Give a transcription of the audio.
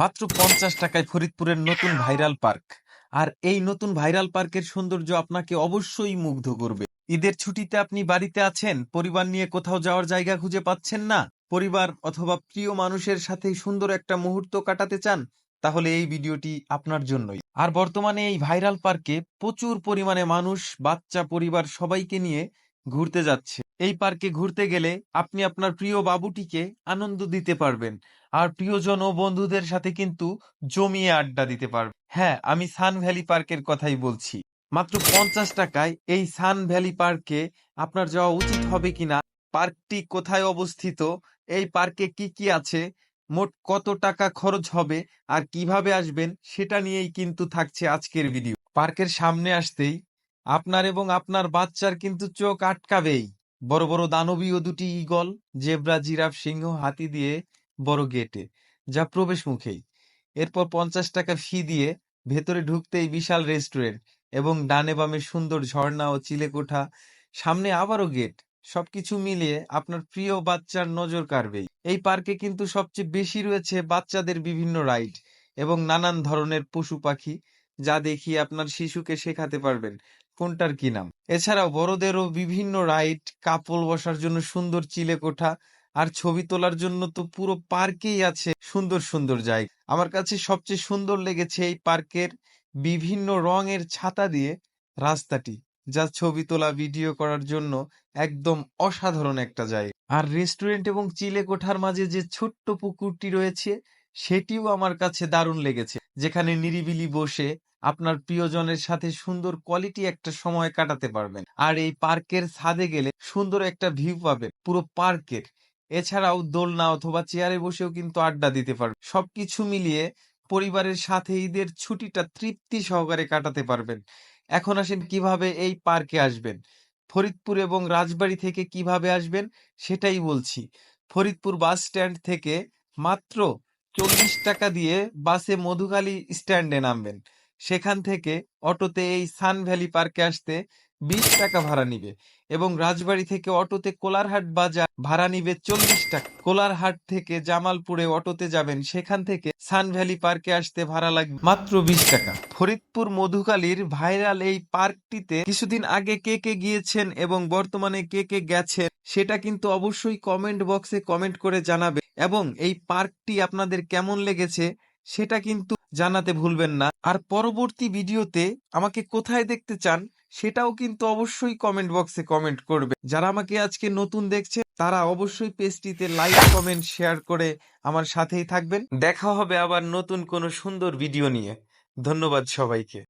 মাত্র পঞ্চাশ টাকায় ফরিদপুরের নতুন ভাইরাল পার্ক। আর এই নতুন ভাইরাল পার্কের সৌন্দর্য আপনাকে অবশ্যই মুগ্ধ করবে। ঈদের ছুটিতে আপনি বাড়িতে আছেন, পরিবার নিয়ে কোথাও যাওয়ার জায়গা খুঁজে পাচ্ছেন না, পরিবার অথবা প্রিয় মানুষের সাথে সুন্দর একটা মুহূর্ত কাটাতে চান, তাহলে এই ভিডিওটি আপনার জন্যই। আর বর্তমানে এই ভাইরাল পার্কে প্রচুর পরিমাণে মানুষ, বাচ্চা, পরিবার সবাইকে নিয়ে ঘুরতে যাচ্ছে। এই পার্কে ঘুরতে গেলে আপনি আপনার প্রিয় বাবুটিকে আনন্দ দিতে পারবেন। আর প্রিয়জন ও বন্ধুদের সাথে কিন্তু জমিয়ে আড্ডা দিতে পারবে। হ্যাঁ আমি সান ভ্যালি পার্কের কথাই বলছি। মাত্র পঞ্চাশ টাকায় এই সান ভ্যালি পার্কে আপনার যাওয়া উচিত হবে কিনা, পার্কটি কোথায় অবস্থিত, এই পার্কে কি কি আছে, মোট কত টাকা খরচ হবে আর কীভাবে আসবেন, সেটা নিয়েই কিন্তু থাকছে আজকের ভিডিও। পার্কের সামনে আসতেই আপনার এবং আপনার বাচ্চার কিন্তু চোখ আটকাবেই। বড় বড় দানবীয় দুটি ঈগল, জেব্রা, জিরাফ, সিংহ, হাতি দিয়ে বড় গেটে যা প্রবেশ মুখেই এরপর পঞ্চাশ টাকা ফি দিয়ে ভেতরে ঢুকতেই বিশাল রেস্টুরেন্ট এবং ডানে বামে সুন্দর ঝর্ণা ও চিলেকোঠা সামনে আবারও গেট সবকিছু মিলিয়ে আপনার প্রিয় বাচ্চার নজর কাড়বেই। এই পার্কে কিন্তু সবচেয়ে বেশি রয়েছে বাচ্চাদের বিভিন্ন রাইড এবং নানান ধরনের পশু পাখি, যা দেখিয়ে আপনার শিশুকে শেখাতে পারবেন কোনটার কি নাম। এছাড়াও বড়দেরও বিভিন্ন রাইড কাপল বসার জন্য সুন্দর চিলেকোঠা আর ছবি তোলার জন্য তো পুরো পার্কেই আছে সুন্দর সুন্দর জায়গা। আমার কাছে সবচেয়ে সুন্দর লেগেছে এই পার্কের বিভিন্ন রঙের ছাতা দিয়ে রাস্তাটি, যা ছবি তোলা, ভিডিও করার জন্য একদম অসাধারণ একটা জায়গা। আর রেস্টুরেন্ট এবং চিলেকোঠার মাঝে যে ছোট্ট পুকুরটি রয়েছে, সেটিও আমার কাছে দারুণ লেগেছে। যেখানে নিরিবিলি বসে আপনার প্রিয়জনের সাথে সুন্দর কোয়ালিটি একটা সময় কাটাতে পারবেন। আর এই পার্কের ছাদে গেলে সুন্দর একটা ভিউ পাবেন পুরো পার্কের এছাড়াও দোলনা অথবা চেয়ারে বসেও কিন্তু আড্ডা দিতে পারবেন সবকিছু মিলিয়ে পরিবারের সাথে ঈদের ছুটিটা তৃপ্তি সহকারে কাটাতে পারবেন। এখন আসেন কীভাবে এই পার্কে আসবেন? ফরিদপুর এবং রাজবাড়ি থেকে কীভাবে আসবেন সেটাই বলছি। ফরিদপুর বাস স্ট্যান্ড থেকে মাত্র চল্লিশ টাকা দিয়ে বাসে মধুখালী স্ট্যান্ডে নামবেন। সেখান থেকে অটোতে এই সান ভ্যালি পার্কে আসতে বিশ টাকা ভাড়া নিবে। এবং রাজবাড়ী থেকে অটোতে কোলারহাট বাজার ভাড়া নিবে চল্লিশ টাকা। কোলারহাট থেকে জামালপুরে অটোতে যাবেন, সেখান থেকে সান ভ্যালি পার্কে আসতে ভাড়া লাগবে মাত্র বিশ টাকা। ফরিদপুর মধুকালীর ভাইরাল এই পার্কটিতে কিছুদিন আগে কে কে গিয়েছেন এবং বর্তমানে কে কে গেছেন, সেটা কিন্তু অবশ্যই কমেন্ট বক্সে কমেন্ট করে জানাবে। এবং এই পার্কটি আপনাদের কেমন লেগেছে, সেটা কিন্তু জানাতে ভুলবেন না। আর পরবর্তী ভিডিওতে আমাকে কোথায় দেখতে চান, সেটাও কিন্তু অবশ্যই কমেন্ট বক্সে কমেন্ট করবে। যারা আমাকে আজকে নতুন দেখছে, তারা অবশ্যই পেজটিতে লাইক কমেন্ট শেয়ার করে আমার সাথেই থাকবেন। দেখা হবে আবার নতুন কোনো সুন্দর ভিডিও নিয়ে। ধন্যবাদ সবাইকে।